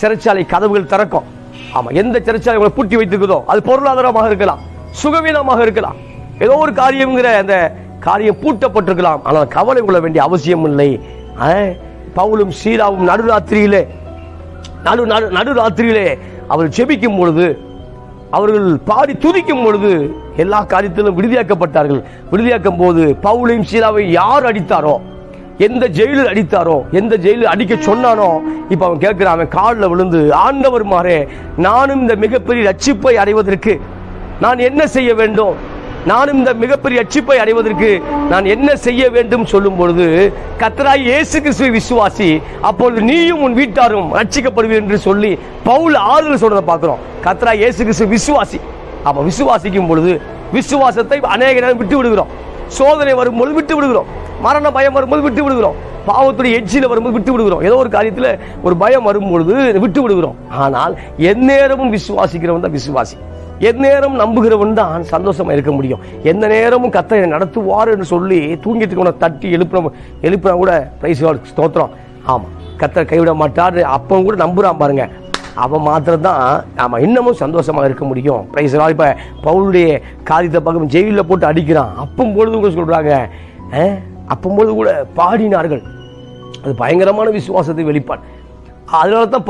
சிறைச்சாலை கதவுகள் திறக்கும். ஆமா எந்த சிறைச்சாலை உங்களை பூட்டி வைத்திருக்குதோ அது பொருளாதாரமாக இருக்கலாம் சுகவீனமாக இருக்கலாம். ஏதோ ஒரு காரியம்ங்கிற அந்த காரியம் பூட்டப்பட்டிருக்கலாம். ஆனால் கவலை கொள்ள வேண்டிய அவசியம் இல்லை. ஆ, பவுலும் சீராவும் நடுராத்திரியிலே நடு நடு நடுராத்திரியிலே அவர் செபிக்கும் பொழுது அவர்கள் பாடி துதிக்கும் பொழுது எல்லா காரியத்திலும் விடுதியாக்கப்பட்டார்கள். விடுதியாக்கும் போது பவுலையும் சீராவை யார் அடித்தாரோ எந்த ஜெயிலில் அடித்தாரோ எந்த ஜெயிலில் அடிக்க சொன்னானோ இப்போ அவன் கேட்கிறான் அவன் காலில் விழுந்து ஆண்டவர் மாறே நானும் இந்த மிகப்பெரிய ரட்சிப்பை அடைவதற்கு நான் என்ன செய்ய வேண்டும்? நானும் இந்த மிகப்பெரிய ரட்சிப்பை அடைவதற்கு நான் என்ன செய்ய வேண்டும் சொல்லும் பொழுது கத்தராய் இயேசு கிறிஸ்துவை விசுவாசி அப்பொழுது நீயும் உன் வீட்டாரும் ரட்சிக்கப்படுவீர் என்று சொல்லி பவுல் ஆறுதல் சொல்றதை பார்க்கிறோம். கத்தராய் இயேசு கிறிஸ்து விசுவாசி. அப்ப விசுவாசிக்கும் பொழுது விசுவாசத்தை அநேக நேரம் விட்டு விடுகிறோம் சோதனை வரும்பொழுது விட்டு விடுகிறோம் மரண பயம் வரும்போது விட்டு விடுகிறோம். பாவத்துடைய எட்ஜில் வரும்போது விட்டு விடுகிறோம். ஏதோ ஒரு காரியத்தில் ஒரு பயம் வரும்பொழுது விட்டு விடுகிறோம். ஆனால் எந்நேரமும் விசுவாசிக்கிறவன் தான் விசுவாசி. எந்நேரம் நம்புகிறவன் தான் சந்தோஷமா இருக்க முடியும். எந்த நேரமும் கத்தரை நடத்துவார் என்று சொல்லி தூங்கிட்டு இருக்கவனை தட்டி எழுப்புற எழுப்புனா கூட பிரைஸ் ஸ்தோத்திரம். ஆமாம் கத்தரை கைவிட மாட்டார். அப்பவும் கூட நம்புறான் பாருங்க. அவன் மாத்திரம் தான் நாம் இன்னமும் சந்தோஷமாக இருக்க முடியும். பிரைஸ் இப்போ பவுளுடைய காரியத்தை பார்க்கும் ஜெயிலில் போட்டு அடிக்கிறான். அப்பம் பொழுது ஆ? சொல்றாங்க கூட பாடினார்கள். அது பயங்கரமான விசுவாசத்தை வெளிப்பாடு அதனால தான்